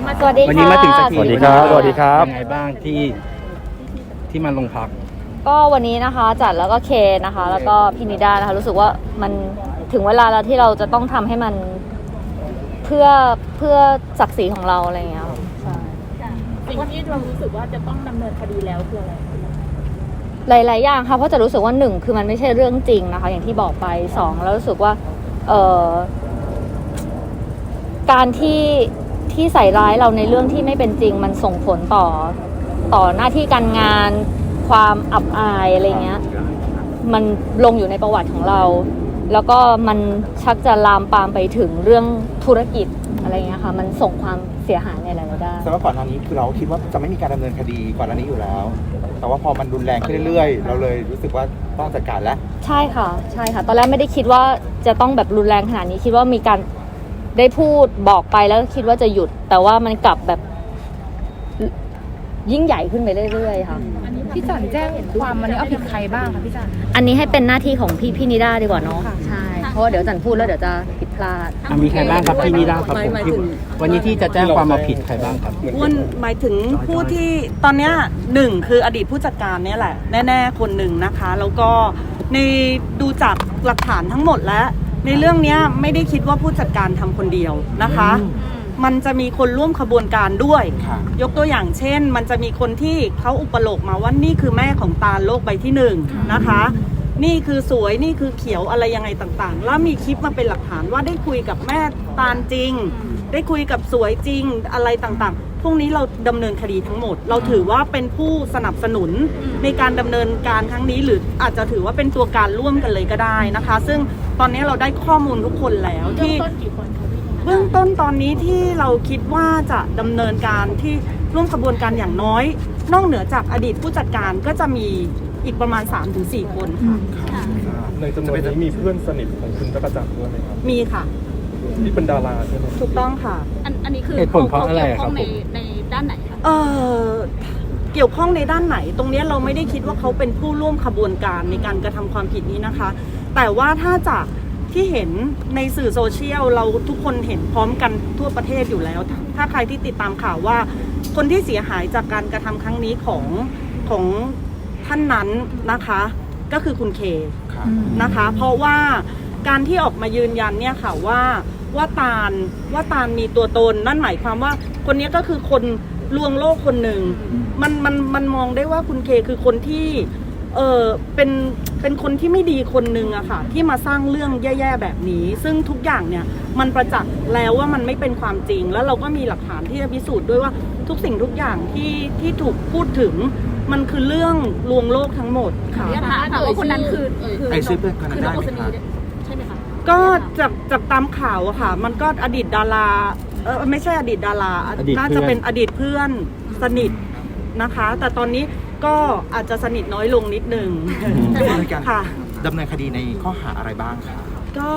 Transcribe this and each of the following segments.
นนี้มาสวัสดีวันนี้มาถึงสักทีสวัสดีครับสวัสดีครับ ยังไงบ้างที่ที่มาลงพัก ก็วันนี้นะคะจัดแล้วก็เคนนะคะ แล้วก็พินิดานะคะรู้สึกว่ามันถึงเวลาแล้วที่เราจะต้องทำให้มันเพื่อเพื่อศักดิ์ศรีของเราอะไรอย่างเงี้ยค่ะใช่สิ่งที่เรารู้สึกว่าจะต้องดำเนินคดีแล้วคืออะไร หลาย ๆ อย่างค่ะเพราะจะรู้สึกว่าหนึ่งคือมันไม่ใช่เรื่องจริงนะคะ อย่างที่บอกไปสองแล้วรู้สึกว่าเออการที่ ที่ใส่ร้ายเราในเรื่องที่ไม่เป็นจริง มันส่งผลต่อต่อหน้าที่การงาน ความอับอายอะไรเงี้ย มันลงอยู่ในประวัติของเรา แล้วก็มันชักจะลามปามไปถึงเรื่องธุรกิจอะไรเงี้ยค่ะ มันส่งความเสียหายในหลายๆด้านสำหรับก่อนหน้านี้คือเราคิดว่าจะไม่มีการดำเนินคดีก่อนหน้านี้อยู่แล้ว แต่ว่าพอมันรุนแรงขึ้นเรื่อยๆ เราเลยรู้สึกว่าต้องจัดการแล้ว ใช่ค่ะ ใช่ค่ะ ตอนแรกไม่ได้คิดว่าจะต้องแบบรุนแรงขนาดนี้ คิดว่ามีการ ได้พูดบอกไปแล้วคิดว่าจะหยุด แต่ว่ามันกลับแบบยิ่งใหญ่ขึ้นไปเรื่อยๆค่ะ พี่จันแจ้งความมันนี้เอาผิดใครบ้างคะพี่จันอันนี้ให้เป็นหน้าที่ของพี่พี่นิด้าดีกว่าเนาะใช่เพราะว่าเดี๋ยวจันพูดแล้วเดี๋ยวจะผิดพลาดอะมีใครบ้างครับที่นี่ได้ครับหมายผมหมายที่ถึงวันนี้ที่จะแจ้งความมาผิดใครบ้างครับอ้วนหมายถึงผู้ที่ตอนเนี้ยหนึ่งคืออดีตผู้จัดการเนี่ยแหละ แน่ ๆ คนหนึ่งนะคะ แล้วก็ในดูจากหลักฐานทั้งหมดแล้ว ในเรื่องเนี้ยไม่ได้คิดว่าผู้จัดการทำคนเดียวนะคะ มันจะมีคนร่วมขบวนการด้วย ค่ะ ยกตัวอย่างเช่น มันจะมีคนที่เขาอุปโลกมาว่านี่คือแม่ของตาลโลกใบที่หนึ่งนะคะ นี่คือสวยนี่คือเขียวอะไรยังไงต่างๆ แล้วมีคลิปมาเป็นหลักฐานว่าได้คุยกับแม่ตาลจริง ได้คุยกับสวยจริงอะไรต่างๆ พวกนี้เราดำเนินคดีทั้งหมด เราถือว่าเป็นผู้สนับสนุนในการดำเนินการครั้งนี้ หรืออาจจะถือว่าเป็นตัวการร่วมกันเลยก็ได้นะคะ ซึ่งตอนนี้เราได้ข้อมูลทุกคนแล้วที่ ต้นกี่คนคะพี่เบื้องต้นตอนนี้ที่เราคิดว่าจะดำเนินการที่ร่วมขบวนการอย่างน้อย นอกเหนือจากอดีตผู้จัดการก็จะมีอีกประมาณ 3-4 คนค่ะ ในจำนวนนี้มีเพื่อนสนิทของคุณจักรจันทร์ด้วยไหมครับ มีค่ะ ที่เป็นดาราใช่ไหม ถูกต้องค่ะ อันอันนี้คือเหตุผลเพราะอะไรเกี่ยวข้องครับในผมในด้านไหนคะเออเกี่ยวข้องในด้านไหน ตรงเนี้ยเราไม่ได้คิดว่าเขาเป็นผู้ร่วมขบวนการในการกระทำความผิดนี้นะคะ แต่ว่าถ้าจากที่เห็นในสื่อโซเชียลเราทุกคนเห็นพร้อมกันทั่วประเทศอยู่แล้ว ถ้าใครที่ติดตามข่าวว่า คนที่เสียหายจากการกระทำครั้งนี้ของของท่านนั้นนะคะ ก็คือคุณเคค่ะนะคะเพราะว่า การที่ออกมายืนยันเนี่ยค่ะว่าว่าตาลว่าตาลมีตัวตน นั่นหมายความว่าคนนี้ก็คือคนลวงโลกคนหนึ่งมันมันมันมองได้ว่าคุณเคคือคนที่เออเป็นเป็นคนที่ไม่ดีคนหนึ่งอะค่ะ ที่มาสร้างเรื่องแย่ๆแบบนี้ ซึ่งทุกอย่างเนี่ยมันประจักษ์แล้วว่ามันไม่เป็นความจริง แล้วเราก็มีหลักฐานที่จะพิสูจน์ด้วยว่าทุกสิ่งทุกอย่างที่ที่ถูกพูดถึงมันคือเรื่องลวงโลกทั้งหมดค่ะเนี่ยถามค่ะว่าคนนั้นคือไอ้ชื่อเพื่อนคนนั้นคือได้น้องไหมโอสนีคะใช่ไหมคะ ก็จากจากตามข่าวอะค่ะ มันก็อดีตดาราเออไม่ใช่อดีตดาราอดีตน่าเพื่จะอน เป็นอดีตเพื่อนสนิทนะคะ แต่ตอนนี้ก็อาจจะสนิทน้อยลงนิดนึงดำเนินการค่ะ ดำเนินคดีในข้อหาอะไรบ้างคะก็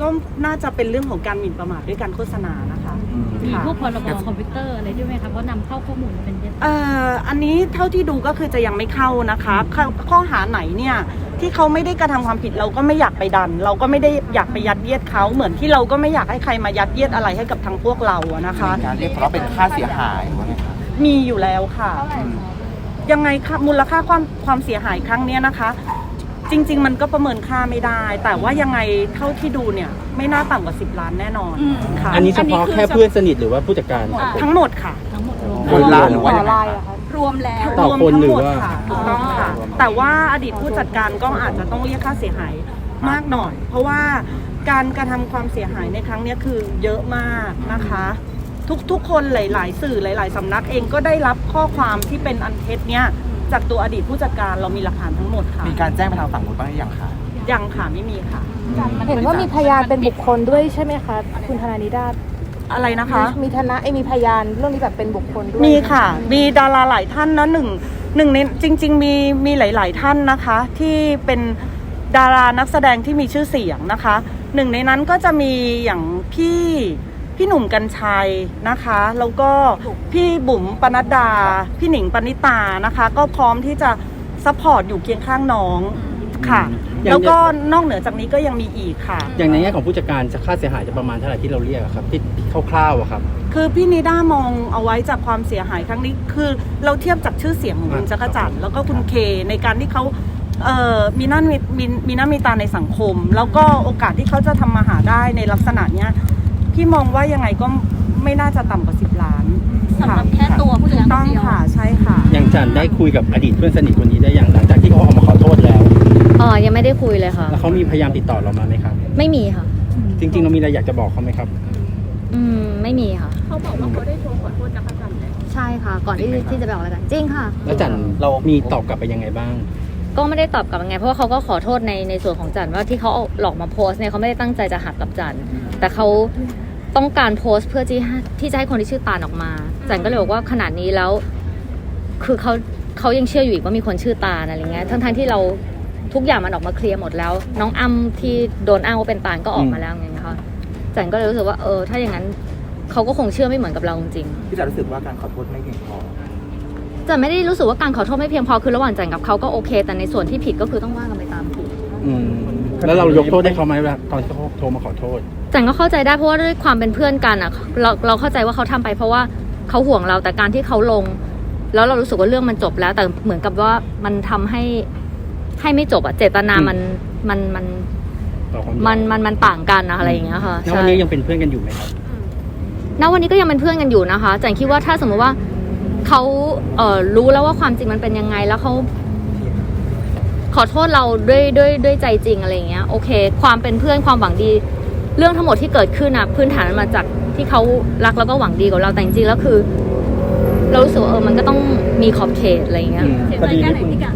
ก็น่าจะเป็นเรื่องของการหมิ่นประมาทด้วยการโฆษณานะคะ มีค่ะพวกพรบคอมพิวเตอร์อะไรด้วยไหมคะเพราะนำเข้าข้อมูลมาเป็นเท็จ เอ่ออันนี้เท่าที่ดูก็คือจะยังไม่เข้านะคะข้อข้อหาไหนเนี่ย ที่เขาไม่ได้กระทำความผิดเราก็ไม่อยากไปดัน เราก็ไม่ได้อยากไปยัดเยียดเขาเหมือนที่เราก็ไม่อยากให้ใครมายัดเยียดอะไรให้กับทางพวกเราอะนะคะมีการเรียกร้องเป็นค่าเสียหายว่าไงคะมีอยู่แล้วค่ะ ยังไงคะมูลค่าความความเสียหายครั้งเนี้ยนะคะ จริง ๆ มันก็ประเมินค่าไม่ได้ แต่ว่ายังไงเท่าที่ดูเนี่ย ไม่น่าต่ำกว่า 10 ล้านแน่นอนค่ะอันนี้เฉพาะแค่เพื่อนสนิทหรือว่าผู้จัดการครับผม ทั้งหมดค่ะ ทั้งหมดรวม คนละหรือว่ายังไงคะ รวมแล้วต่อรวมคนทั้หรืงอหมดว่า ค่ะถูกต้องค่ะ แต่ว่าอดีตผู้จัดการก็อาจจะต้องเรียกค่าเสียหายมากหน่อย เพราะว่าการกระทำความเสียหายในครั้งเนี้ยคือเยอะมากนะคะ ทุกทุกคนหลาย ๆ สื่อหลาย ๆสำนักเองก็ได้รับข้อความที่เป็นอันเท็จเนี้ยจากตัวอดีตผู้จัดการเรามีหลักฐานทั้งหมดค่ะมีการแจ้งไปทางฝั่งนู้นบ้างหรือยังคะ ยังค่ะไม่มีค่ะ เห็นว่ามีพยานเป็นบุคคลด้วยใช่ไหมคะ คุณธนานิดา อะไรนะคะ มีธนะไอยมีพยานเรื่องนี้แบบเป็นบุคคลด้วยมีค่ะ มีดาราหลายท่านนะหนึ่งหนึ่งในจริง ๆ มีมีหลาย ๆ ท่านนะคะ ที่เป็นดารานักแสดงที่มีชื่อเสียงนะคะ หนึ่งในนั้นก็จะมีอย่างพี่พี่หนุ่มกัญชัยนะคะ แล้วก็พี่บุ๋มปนัดดา พี่หนิงปณิตานะคะ ก็พร้อมที่จะซัพพอร์ตอยู่เคียงข้างน้อง ค่ะ อย่าง แล้วก็นอกเหนือจากนี้ก็ยังมีอีกค่ะ อย่างในแง่ของผู้จัดการจะค่าเสียหายจะประมาณเท่าไหร่ที่เราเรียกอะครับที่คร่าวๆอะครับ คือพี่นิด้ามองเอาไว้จากความเสียหายครั้งนี้คือเราเทียบจากชื่อเสียงของคุณอ่าจักรจันทร์แล้วก็คุณเคในการที่เขาเอ่อมีหน้ามีมีมีหน้ามีตาในสังคม แล้วก็โอกาสที่เขาจะทำมาหาได้ในลักษณะเนี้ยพี่มองว่ายังไงก็ไม่น่าจะต่ำกว่าสิบล้านสำหรับแค่ตัวผู้จัดถูการกต้องคนเดียว ค่ะใช่ค่ะ อย่างจันได้คุยกับอดีตเพื่อนสนิทคนนี้ได้อย่างหลังจากที่เขาออกมาขอโทษแล้วอ๋อยัง ไม่ได้คุยเลยค่ะ แล้วเขามีพยายามติดต่อเรามาไหมครับ ไม่มีค่ะ จริง ๆ เรามีอะไรอยากจะบอกเขาไหมครับ อืมไม่มีค่ะ เขาบอกว่าเขาได้โทรขอโทษจักรจันทร์แล้วใช่ค่ะ ก่อนที่ที่จะไปออกรายการจริงค่ะ แล้วจันเรามีตอบกลับไปยังไงบ้าง ก็ไม่ได้ตอบกลับยังไง เพราะว่าเขาก็ขอโทษในในส่วนของจันว่าที่เขาเอาหลอกมาโพสต์เนี่ยเขาไม่ได้ตั้งใจจะหักกับจันแต่เขาต้องการโพสต์เพื่อที่ให้ที่จะให้คนที่ชื่อตาลออกมา จันก็เลยบอกว่าขนาดนี้แล้ว คือเขาเขายังเชื่ออยู่อีกว่ามีคนชื่อตาลอะไรเงี้ยทั้งทั้งๆที่เรา ทุกอย่างมันออกมาเคลียร์หมดแล้ว น้องอ้ำที่โดนอ้างว่าเป็นตาลก็ออกมาแล้วไงคะจันก็เลยรู้สึกว่าเออถ้าอย่างนั้นเขาก็คงเชื่อไม่เหมือนกับเราจริงๆพี่จะรู้สึกว่าการขอโทษไม่เพียงพอจันไม่ได้รู้สึกว่าการขอโทษไม่เพียงพอคือระหว่างจันกับเขาก็โอเค แต่ในส่วนที่ผิดก็คือต้องว่ากันไปตามผิด อืมแล้วเรายกโทษให้เขาไหมเวลาตอนที่เขาโทรมาขอโทษ จันก็เข้าใจได้เพราะว่าด้วยความเป็นเพื่อนกันอะเราเราเข้าใจว่าเขาทำไปเพราะว่าเขาห่วงเราแต่การที่เขาลง แล้วเรารู้สึกว่าเรื่องมันจบแล้ว แต่เหมือนกับว่ามันทำให้ ให้ไม่จบอะเจตนามันมันมันต่อความมันมันมันต่างกันนะอะไรอย่างเงี้ยค่ะแล้ววันนี้ยังเป็นเพื่อนกันอยู่ไหมครับ ณวันนี้ก็ยังเป็นเพื่อนกันอยู่นะคะจันคิดว่าถ้าสมมติว่าเขาเอ่อรู้แล้วว่าความจริงมันเป็นยังไงแล้วเขาขอโทษเราด้วยด้วยด้วยใจจริงอะไรอย่างเงี้ยโอเค ความเป็นเพื่อนความหวังดี เรื่องทั้งหมดที่เกิดขึ้นอะพื้นฐานมันมาจากที่เขารักแล้วก็หวังดีกับเราแต่จริงๆแล้วคือ เรารู้สึกว่าเออมันก็ต้องมีขอบเขตอะไรอย่างเงี้ย อืมเสียใจแค่ไหนที่กา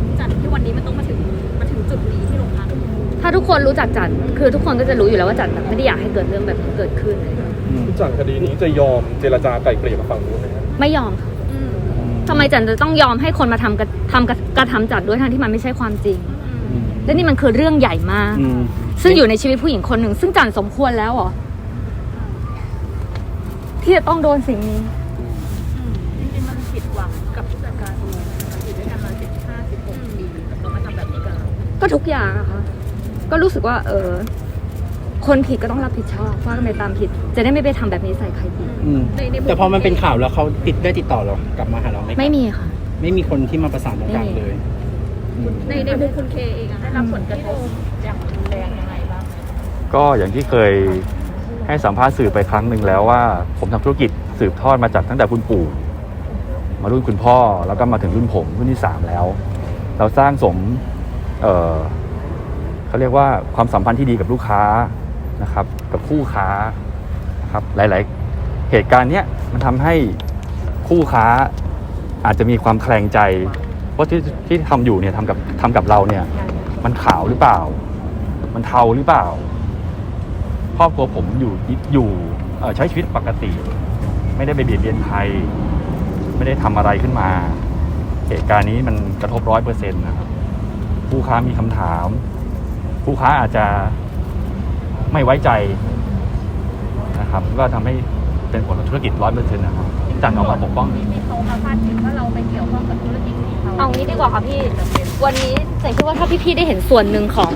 ถ้าทุกคนรู้จักจันคือทุกคนก็จะรู้อยู่แล้วว่าจันแบบไม่ได้อยากให้เกิดเรื่องแบบนี้เกิดขึ้นอะไรอย่างเงี้ยจากคดีนี้จะยอมเจรจาไกล่เกลี่ยกับฝั่งนู้นไหมครับไม่ยอมค่ะทำไมจันจะต้องยอมให้คนมาทำกระทำกระกระทำจัดด้วยทั้งที่มันไม่ใช่ความจริง และนี่มันคือเรื่องใหญ่มาก อืมซึ่งอยู่ในชีวิตผู้หญิงคนหนึ่ง ซึ่งจันสมควรแล้วเหรอที่จะต้องโดนสิ่งนี้ จริงๆมันผิดหวังกับผู้จัดการคนนี้นะคะอยู่ด้วยกันมาสิบห้าสิบหกปีแต่เขามาทำแบบนี้กับเรา ก็ทุกอย่างอะค่ะ ก็รู้สึกว่า เออ คนผิดก็ต้องรับผิดชอบว่ากันไปตามผิด จะได้ไม่ไปทำแบบนี้ใส่ใครอีกอืมในในมุมแต่พอมันเป็นข่าวแล้วเขาติดได้ติดต่อเรากลับมาหาเราไหมครับไม่มีค่ะ ไม่มีคนที่มาประสานตรงกลางเลยอืมในในมุมคุณเคเองอะได้รับผลกระทบอย่างรุนแรงยังไงบ้าง ก็อย่างที่เคยให้สัมภาษณ์สื่อไปครั้งหนึ่งแล้วว่า ผมทำธุรกิจสืบทอดมาจากตั้งแต่คุณปู่ มารุ่นคุณพ่อแล้วก็มาถึงรุ่นผมรุ่นที่สามแล้ว เราสร้างสมเอ่อ เขาเรียกว่าความสัมพันธ์ที่ดีกับลูกค้านะครับ กับคู่ค้านะครับหลาย ๆ เหตุการณ์เนี้ยมันทำให้คู่ค้าอาจจะมีความแคลงใจว่าที่ที่ทำอยู่เนี่ยทำกับทำกับเราเนี่ย มันขาวหรือเปล่า มันเทาหรือเปล่าครอบครัวผมอยู่อยู่ใช้ชีวิตปกติ ไม่ได้ไปเบียดเบียนใครไม่ได้ทำอะไรขึ้นมา เหตุการณ์นี้มันกระทบร้อยเปอร์เซ็นต์นะครับผู้ค้ามีคำถาม ผู้ค้าอาจจะไม่ไว้ใจนะครับ ก็ทำให้เป็นผลต่อธุรกิจร้อยเปอร์เซ็นต์นะครับจันออกมาปกป้องมีมีเขามาพาดพิงว่าเราไปเกี่ยวข้องกับธุรกิจนี้เขาเอางี้ดีกว่าค่ะพี่ วันนี้จันคิดว่าถ้าพี่ๆได้เห็นส่วนหนึ่งของ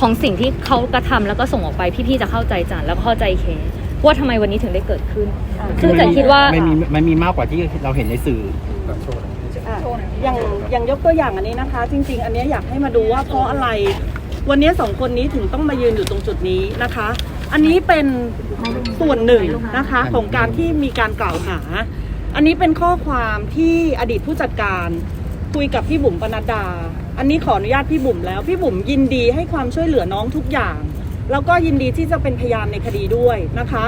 ของสิ่งที่เขากระทำแล้วก็ส่งออกไปพี่ๆจะเข้าใจจันแล้วก็เข้าใจเคว่าทำไมวันนี้ถึงได้เกิดขึ้น ซึ่งจันคิดว่าไม่มีไม่มีมากกว่าที่เราเห็นในสื่ออะอย่างอย่างยกตัวอย่างอันนี้นะคะ จริง ๆ อันเนี้ยอยากให้มาดูว่าเพราะอะไร วันนี้สองคนนี้ถึงต้องมายืนอยู่ตรงจุดนี้นะคะ อันนี้เป็นส่วนหนึ่งนะคะของการที่มีการกล่าวหา อันนี้เป็นข้อความที่อดีตผู้จัดการคุยกับพี่บุ๋มปนัดดา อันนี้ขออนุญาตพี่บุ๋มแล้ว พี่บุ๋มยินดีให้ความช่วยเหลือน้องทุกอย่าง แล้วก็ยินดีที่จะเป็นพยานในคดีด้วยนะคะ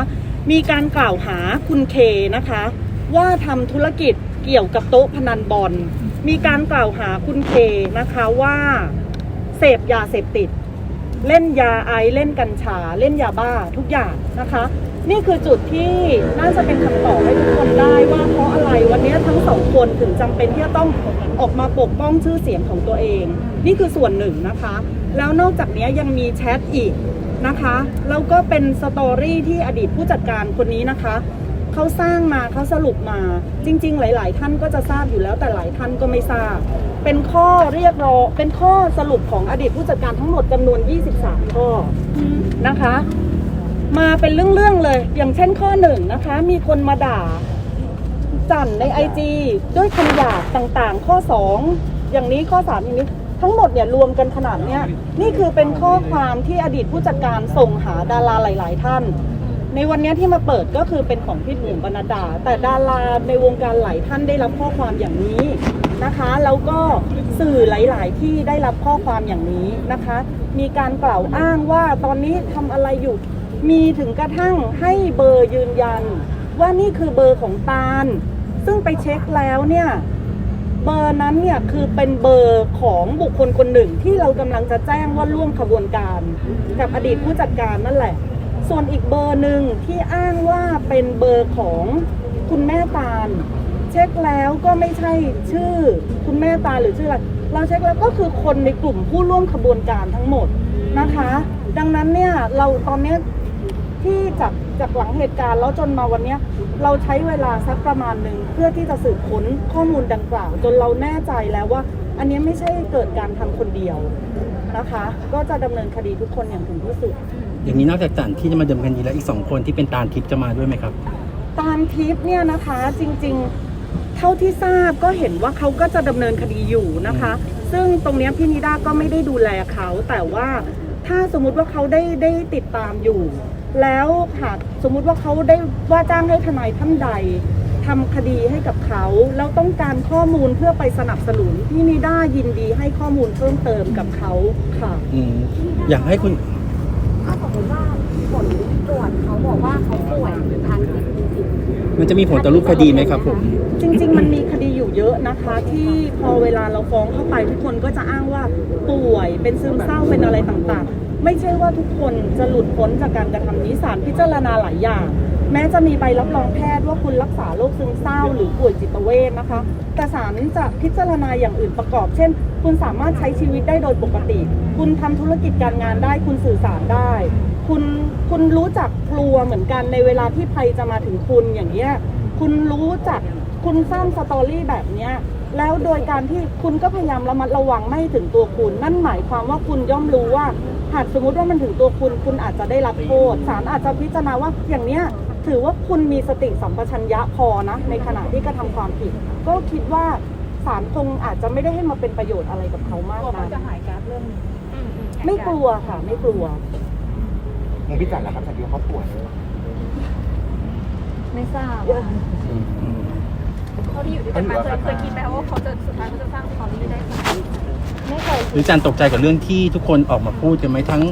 มีการกล่าวหาคุณเคนะคะ ว่าทำธุรกิจเกี่ยวกับโต๊ะพนันบอล มีการกล่าวหาคุณเคนะคะว่า เสพยาเสพติด เล่นยาไอซ์เล่นกัญชา เล่นยาบ้าทุกอย่างนะคะ นี่คือจุดที่น่าจะเป็นคำตอบให้ทุกคนได้ว่าเพราะอะไรวันนี้ทั้งสองคนถึงจำเป็นที่จะต้องออกมาปกป้องชื่อเสียงของตัวเอง นี่คือส่วนหนึ่งนะคะ แล้วนอกจากนี้ยังมีแชทอีกนะคะแล้วก็เป็นสตอรี่ที่อดีตผู้จัดการคนนี้นะคะ เขาสร้างมาเขาสรุปมา จริง ๆ หลาย ๆ ท่านก็จะทราบอยู่แล้วแต่หลายท่านก็ไม่ทราบ เป็นข้อเรียกร้องเป็นข้อสรุปของอดีตผู้จัดการทั้งหมดจำนวน 23 ข้อนะคะ มาเป็นเรื่องๆเลย อย่างเช่นข้อหนึ่งนะคะ มีคนมาด่าจันในไอจีด้วยคำหยาบต่างๆ ข้อ 2 อย่างนี้ข้อ 3 อย่างนี้ ทั้งหมดเนี่ยรวมกันขนาดเนี้ยนี่คือเป็นข้อความที่อดีตผู้จัดการส่งหาดาราหลาย ๆ ท่าน ในวันนี้ที่มาเปิดก็คือเป็นของพี่บุ๋มบรรณดา แต่ดาราในวงการหลายท่านได้รับข้อความอย่างนี้นะคะแล้วก็สื่อหลาย ๆ ที่ได้รับข้อความอย่างนี้นะคะ มีการกล่าวอ้างว่าตอนนี้ทำอะไรอยู่มีถึงกระทั่งให้เบอร์ยืนยัน ว่านี่คือเบอร์ของตาล ซึ่งไปเช็คแล้วเนี่ยเบอร์นั้นเนี่ยคือเป็นเบอร์ของบุคคลคนหนึ่งที่เรากำลังจะแจ้งว่าร่วมขบวนการ กับอดีตผู้จัดการนั่นแหละ ส่วนอีกเบอร์หนึ่งที่อ้างว่าเป็นเบอร์ของคุณแม่ตาล เช็คแล้วก็ไม่ใช่ชื่อคุณแม่ตาลหรือชื่ออะไรเราเช็คแล้วก็คือคนในกลุ่มผู้ร่วมขบวนการทั้งหมดนะคะ ดังนั้นเนี่ยเราตอนนี้ที่จากจากหลังเหตุการณ์แล้วจนมาวันนี้เราใช้เวลาสักประมาณหนึ่งเพื่อที่จะสืบค้นข้อมูลดังกล่าว จนเราแน่ใจแล้วว่า อันนี้ไม่ใช่เกิดการทำคนเดียวนะคะ ก็จะดำเนินคดีทุกคนอย่างถึงที่สุด อย่างนี้นอกจากจันที่จะมาดำเนินคดีแล้วอีกสองคนที่เป็นตาลทิพย์จะมาด้วยไหมครับ ตามทิปเนี่ยนะคะจริงๆ เท่าที่ทราบก็เห็นว่าเขาก็จะดำเนินคดีอยู่นะคะ ซึ่งตรงเนี้ยพี่นิด้าก็ไม่ได้ดูแลเขาแต่ว่าถ้าสมมุติว่าเขาได้ได้ติดตามอยู่ แล้วหากสมมุติว่าเขาได้ว่าจ้างให้ทนายท่านใดทำคดีให้กับเขาแล้วต้องการข้อมูลเพื่อไปสนับสนุนพี่นิด้ายินดีให้ข้อมูลเพิ่มเติมกับเขาค่ะ อืมอยากให้คุณถ้าส มมติว่าผลตรวจเขาบอกว่าเขาป่วยหรือทานผิดจริงมันจะมีผลต่อรูปคดีไหมครับผมจริง ๆ มันมีคดีอยู่เยอะนะคะ ที่พอเวลาเราฟ้องเข้าไปทุกคนก็จะอ้างว่าป่วยเป็นซึมเศร้าเป็นอะไรต่างๆ ไม่ใช่ว่าทุกคนจะหลุดพ้นจากการกระทำนี้ศาลพิจารณาหลายอย่าง แม้จะมีใบรับรองแพทย์ว่าคุณรักษาโรคซึมเศร้าหรือป่วยจิตเวชนะคะ แต่ศาลจะพิจารณาอย่างอื่นประกอบ เช่น คุณสามารถใช้ชีวิตได้โดยปกติ คุณทำธุรกิจการงานได้ คุณสื่อสารได้ คุณคุณรู้จักกลัวเหมือนกันในเวลาที่ภัยจะมาถึงคุณอย่างเงี้ยคุณรู้จักคุณสร้างสตอรี่แบบเนี้ยแล้วโดยการที่คุณก็พยายามระมัดระวังไม่ถึงตัวคุณ นั่นหมายความว่าคุณย่อมรู้ว่าหากสมมติว่ามันถึงตัวคุณ คุณอาจจะได้รับโทษศาลอาจจะพิจารณาว่าอย่างเนี้ย ถือว่าคุณมีสติสัมปชัญญะพอนะ ในขณะที่กระทำความผิด ก็คิดว่าศาลคงอาจจะไม่ได้ให้มาเป็นประโยชน์อะไรกับเขามากกลัวนะเขาจะหายการดเรื่องนี้ไม่กลัวค่ะ ไม่กลัวมึงพี่จันล่ะครับจันคิดว่าเขาป่วยไม่ทราบเขาที่อยู่ด้วยกันมาเคยเคยคิดไหมว่าเขาจะสุดท้ายเขาจะสร้างความนี้ได้ไหมไม่เคยหรือจันตกใจกับเรื่องที่ทุกคนออกมาพูดกันไหมทั้ง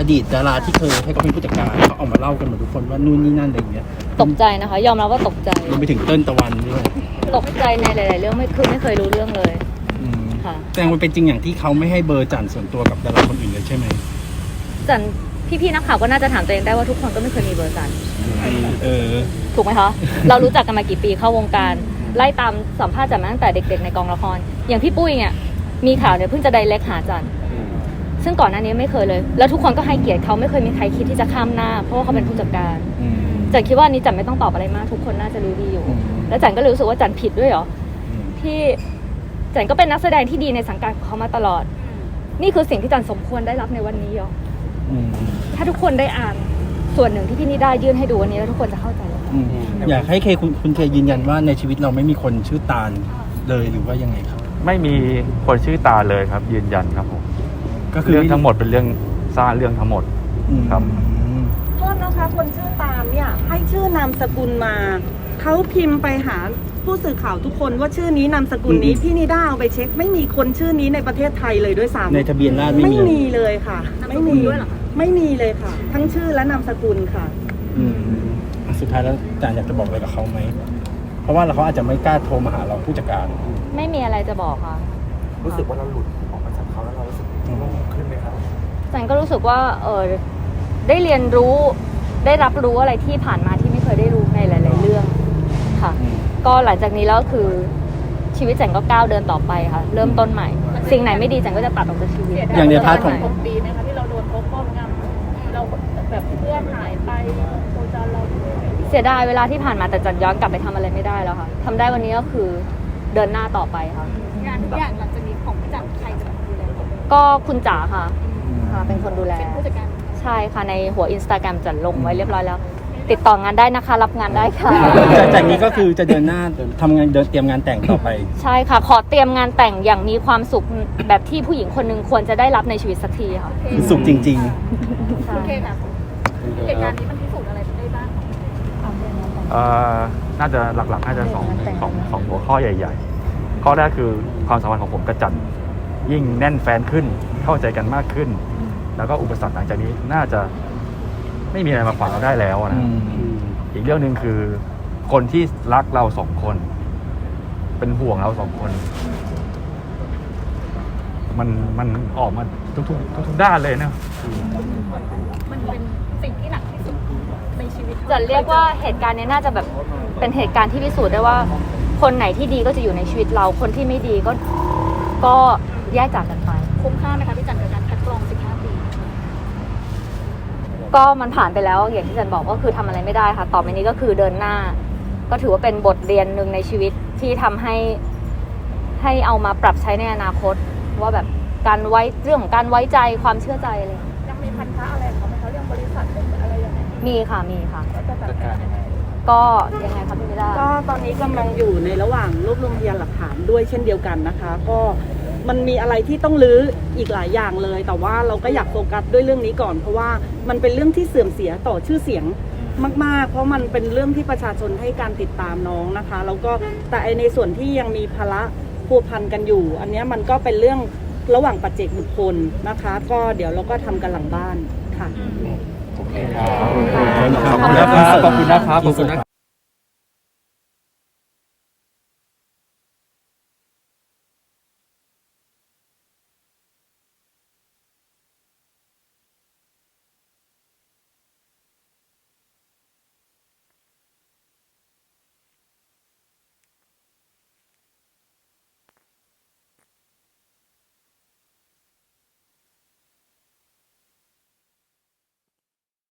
อดีตดาราที่เคยให้เขาเป็นผู้จัดการเขาออกมาเล่ากันหมดทุกคนว่านู่นนี่นั่นอะไรอย่างเงี้ยตกใจนะคะ ยอมรับว่าตกใจ รวมไปถึงเติ้ลตะวันด้วยตกใจในหลาย ๆ เรื่องไม่คือไม่เคยรู้เรื่องเลยอืมค่ะแสดงว่าเป็นจริงอย่างที่เขาไม่ให้เบอร์จันส่วนตัวกับดาราคนอื่นเลยใช่ไหมจันพี่ๆนักข่าวก็น่าจะถามตัวเองได้ว่าทุกคนก็ไม่เคยมีเบอร์จันเออ ถูกไหมคะ เรารู้จักกันมากี่ปีเข้าวงการ ไล่ตามสัมภาษณ์จันมาตั้งแต่เด็ก ๆ ในกองละคร อย่างพี่ปุ้ยเนี่ยมีข่าวเนี่ยเพิ่งจะไดเรกหาจัน ซึ่งก่อนหน้านี้ไม่เคยเลย แล้วทุกคนก็ให้เกียรติเขาไม่เคยมีใครคิดที่จะข้ามหน้า เพราะว่าเขาเป็นผู้จัดการอืมจันคิดว่าอันนี้จันไม่ต้องตอบอะไรมาก ทุกคนน่าจะรู้ดีอยู่อืมแล้วจันก็เลยรู้สึกว่าจันผิดด้วยเหรออืมที่จันก็เป็นนักแสดงที่ดีในสังกัดของเขามาตลอด นี่คือสิ่งที่จันสมควรได้รับในวันนี้เหรออืมถ้าทุกคนได้อ่านส่วนหนึ่งที่พี่นิด้ายื่นให้ดูวันนี้แล้วทุกคนจะเข้าใจเลยอืมอยากให้เคคุณคุณเคยืนยันว่าในชีวิตเราไม่มีคนชื่อตาลเลยหรือว่ายังไงครับ ไม่มีคนชื่อตาเลยครับ ยืนยันครับผม ก็คือเรื่องทั้งหมดเป็นเรื่องสร้างเรื่องทั้งหมดอืมครับ โทษนะคะคนชื่อตามเนี่ยให้ชื่อนามสกุลมา เขาพิมพ์ไปหาผู้สื่อข่าวทุกคนว่าชื่อนี้นามสกุลนี้อืมพี่นิด้าเอาไปเช็ค ไม่มีคนชื่อนี้ในประเทศไทยเลยด้วยซ้ำในทะเบียนราษฎร์ไม่ไม่มีเลยมีเลยค่ะ ไม่มีด้วยเหรอคะไม่มีเลยค่ะ ทั้งชื่อและนามสกุลค่ะ อืมอะสุดท้ายแล้วอาจารย์อยากจะบอกอะไรกับเขาไหม เพราะว่าเขาอาจจะไม่กล้าโทรมาหาเราผู้จัดการ ไม่มีอะไรจะบอกค่ะ รู้สึกว่าเราหลุดออกมาจากเขาแล้วเรารู้สึกโล่งขึ้นไหมครับ จันก็รู้สึกว่าเออได้เรียนรู้ได้รับรู้อะไรที่ผ่านมาที่ไม่เคยได้รู้ในหลาย ๆ เรื่องค่ะ ก็หลังจากนี้แล้วคือชีวิตจันก็ก้าวเดินต่อไปค่ะ เริ่มต้นใหม่ สิ่งไหนไม่ดีจันก็จะตัดออกจากชีวิตอย่างในพาร์ทของหกปีไหมคะที่เราโดนพบป้อมงำเราแบบเพื่อนหายไปโคจรเราเสียดายเวลาที่ผ่านมาแต่จันย้อนกลับไปทำอะไรไม่ได้แล้วค่ะทำได้วันนี้ก็คือเดินหน้าต่อไปค่ะงานทุกอย่างหลังจากนี้ของพี่จักรใครจะเป็นคนดูแลก็คุณจ๋าค่ะค่ะ เป็นคนดูแล เป็นผู้จัดการใช่ค่ะ ในหัวอินสตาแกรมจันลงไว้เรียบร้อยแล้ว ติดต่องานได้นะคะ รับงานได้ค่ะ จากจากนี้ก็คือจะเดินหน้าทำงานเดินเตรียมงานแต่งต่อไป ใช่ค่ะ ขอเตรียมงานแต่งอย่างมีความสุขแบบที่ผู้หญิงคนหนึ่งควรจะได้รับในชีวิตสักทีค่ะคือสุขจริงใช่โอเคค่ะเหตุการณ์นี้มันพิสูจน์อะไรได้บ้าง เอ่อน่าจะหลักๆ น่าจะสองสองสองหัวข้อใหญ่ๆ ข้อแรกคือความสัมพันธ์ของผมกับจันยิ่งแน่นแฟนขึ้น เข้าใจกันมากขึ้น แล้วก็อุปสรรคหลังจากนี้น่าจะไม่มีอะไรมาขวางเราได้แล้วๆนะอืมอีกเรื่องหนึ่งคือ คนที่รักเราสองคน เป็นห่วงเราสองคน มันมันออกมาทุกๆทุกๆด้านเลยนะมันเป็นสิ่งที่หนักที่สุดในชีวิตจันเรียกว่าเหตุการณ์เนี้ยน่าจะแบบเป็นเหตุการณ์ที่พิสูจน์ได้ว่า คนไหนที่ดีก็จะอยู่ในชีวิตเรา คนที่ไม่ดีก็ก็แยกจากกันไป คุ้มค่าไหมคะพี่จันกับการคัดกรอง 15 ปี ก็มันผ่านไปแล้วอย่างที่จันบอกก็คือทำอะไรไม่ได้ค่ะ ต่อไปนี้ก็คือเดินหน้า ก็ถือว่าเป็นบทเรียนหนึ่งในชีวิตที่ทำให้ให้เอามาปรับใช้ในอนาคต ว่าแบบการไว้เรื่องของการไว้ใจความเชื่อใจอะไรยังมีพันธะอะไรของเขาไหมคะเรื่องบริษัทหรืออะไรยังไงมีค่ะมีค่ะการยังไงก็ยังไงคะพี่มิด้าก็ตอนนี้กำลังอยู่ในระหว่างรวบรวมพยานหลักฐานด้วยเช่นเดียวกันนะคะ ก็ มันมีอะไรที่ต้องรื้ออีกหลายอย่างเลย แต่ว่าเราก็อยากโฟกัสด้วยเรื่องนี้ก่อน เพราะว่ามันเป็นเรื่องที่เสื่อมเสียต่อชื่อเสียงมาก ๆ เพราะมันเป็นเรื่องที่ประชาชนให้การติดตามน้องนะคะ แล้วก็แต่ไอ้ในส่วนที่ยังมีภาระพัวพันกันอยู่ อันเนี้ยมันก็เป็นเรื่องระหว่างปัจเจกบุคคลนะคะ ก็เดี๋ยวเราก็ทำกันหลังบ้านค่ะโอเคครับ ขอบคุณนะครับ ขอบคุณนะครับขอบคุณนะครับ